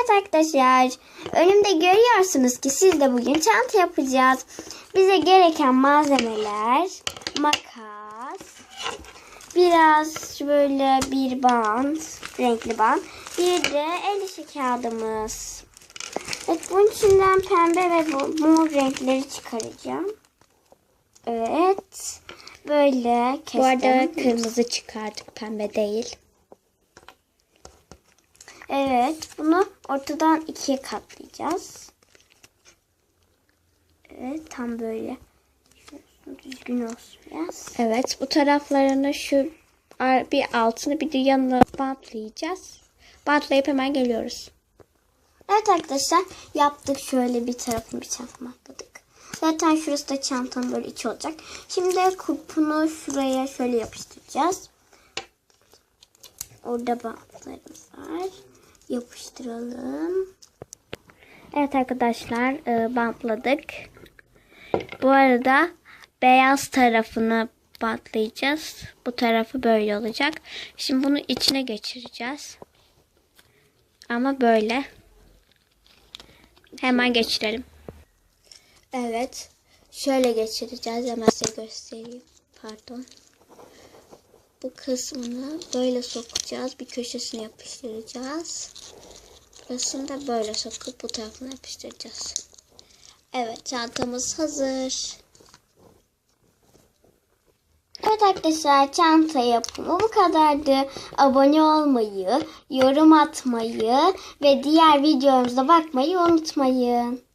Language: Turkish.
Evet arkadaşlar, önümde görüyorsunuz ki siz de bugün çanta yapacağız. Bize gereken malzemeler, makas, biraz böyle bir bant, renkli bant, bir de el işi kağıdımız. Evet, bunun içinden pembe ve mor renkleri çıkaracağım. Evet, böyle kestim. Bu arada kırmızı çıkardık pembe değil. Evet, bunu ortadan ikiye katlayacağız. Evet, tam böyle. Şurası düzgün olsun biraz. Evet bu taraflarını şu bir altını bir de yanına bantlayacağız. Bantlayıp hemen geliyoruz. Evet arkadaşlar, yaptık şöyle bir tarafını bir çantama atladık. Zaten şurası da çantanın böyle içi olacak. Şimdi kupunu şuraya şöyle yapıştıracağız. Orada bantlarımız var. Yapıştıralım. Evet arkadaşlar e, bantladık. Bu arada beyaz tarafını bantlayacağız. Bu tarafı böyle olacak. Şimdi bunu içine geçireceğiz. Ama böyle. Hemen geçirelim. Evet. Şöyle geçireceğiz. Hemen size göstereyim. Pardon. Bu kısmını böyle sokacağız. Bir köşesine yapıştıracağız. Burasını da böyle sokup bu tarafına yapıştıracağız. Evet çantamız hazır. Evet arkadaşlar çanta yapımı bu kadardı. Abone olmayı, yorum atmayı ve diğer videomuza bakmayı unutmayın.